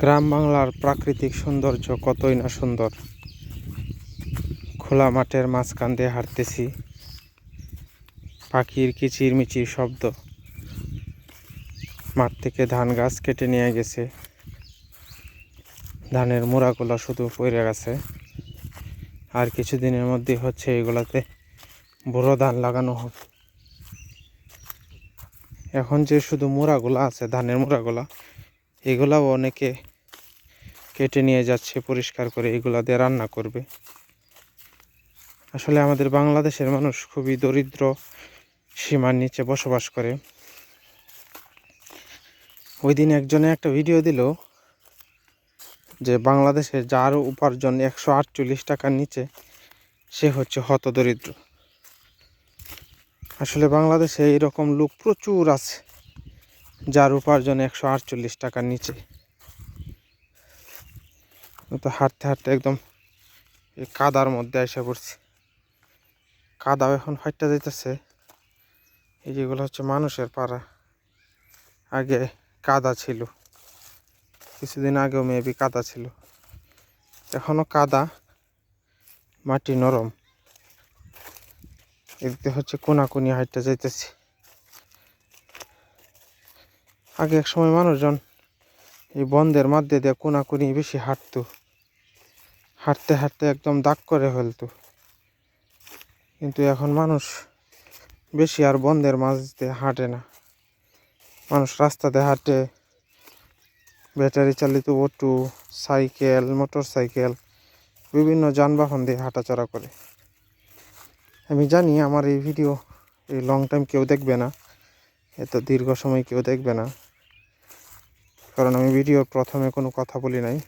গ্রাম বাংলার প্রাকৃতিক সৌন্দর্য কতই না সুন্দর। খোলা মাঠের মাঝখান দিয়ে হাঁটতেছি। পাখির কিচির মিচির শব্দ। মাঠ থেকে ধান গাছ কেটে নিয়ে গেছে। ধানের মোড়াগুলো শুধু পড়ে গেছে। আর কিছুদিনের মধ্যে হচ্ছে এগুলাতে বড় ধান লাগানো হবে। এখন যে শুধু মোড়াগুলো আছে, ধানের মোড়াগুলা এগুলাও অনেকে কেটে নিয়ে যাচ্ছে, পরিষ্কার করে এগুলা দিয়ে রান্না করবে। আসলে আমাদের বাংলাদেশের মানুষ খুবই দরিদ্র, সীমার নিচে বসবাস করে। ওই দিন একজনে একটা ভিডিও দিল যে বাংলাদেশে যার উপার্জন একশো আটচল্লিশ টাকার নিচে সে হচ্ছে হতদরিদ্র। আসলে বাংলাদেশে এরকম লোক প্রচুর আছে। যার উপার্জন একশো আটচল্লিশ টাকার নিচে। তো হাঁটতে হাঁটতে একদম এই কাদার মধ্যে এসে পড়ছি। কাদা এখন ফাইটটা যাইতেছে। এই যেগুলো হচ্ছে মানুষের পাড়া। আগে কাদা ছিল। কিছুদিন আগেও মেবি কাদা ছিল। এখনও কাদা, মাটি নরম। এদিকে হচ্ছে কোনাকুনি হাইটটা যাইতেছি। আগে এক সময় মানুষজন এই বন্ধের মধ্যে দিয়ে কোনাকুনি বেশি হাঁটতো। হাঁটতে হাঁটতে একদম দাগ করে ফেলতো। কিন্তু এখন মানুষ বেশি আর বন্ধের মাঝ দিয়ে হাঁটে না। মানুষ রাস্তাতে হাঁটে, ব্যাটারি চালিত অটো, সাইকেল, মোটর সাইকেল, বিভিন্ন যানবাহন দিয়ে হাঁটাচলা করে। আমি জানি আমার এই ভিডিও এই লং টাইম কেউ দেখবে না, এত দীর্ঘ সময় কেউ দেখবে না। কারণ আমি ভিডিওর প্রথমে কোনো কথা বলি নাই,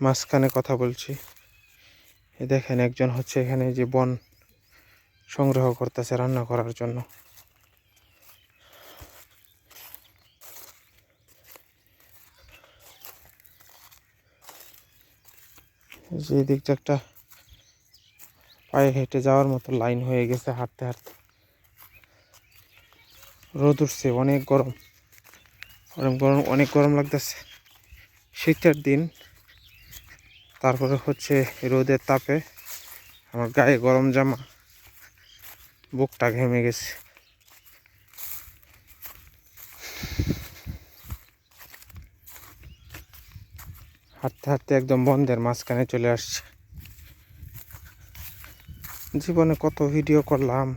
মাঝখানে কথা বলছি। দেখেন একজন হচ্ছে এখানে যে বন সংগ্রহ করতেছে রান্না করার জন্য। যে দিকটা একটা পায়ে হেঁটে যাওয়ার মতো লাইন হয়ে গেছে হাঁটতে হাঁটতে। রোদ উঠছে, অনেক গরম। অনেক গরম অনেক গরম লাগতেছে। শীতের দিন, তারপরে হচ্ছে রোদের তাপে আমার গায়ে গরম জামা, বুকটা ঘেমে গেছে। হাঁটতে হাঁটতে একদম বন্ধের মাঝখানে চলে আসছে। জীবনে কত ভিডিও করলাম,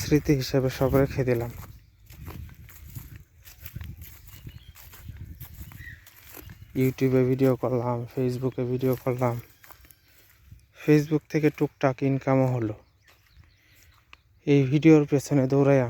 স্মৃতি হিসেবে সব রেখে দিলাম। ইউটিউবে ভিডিও করলাম, ফেসবুকে ভিডিও করলাম। ফেসবুক থেকে টুকটাক ইনকামও হলো। এই ভিডিওর পেছনে দৌড়াইয়া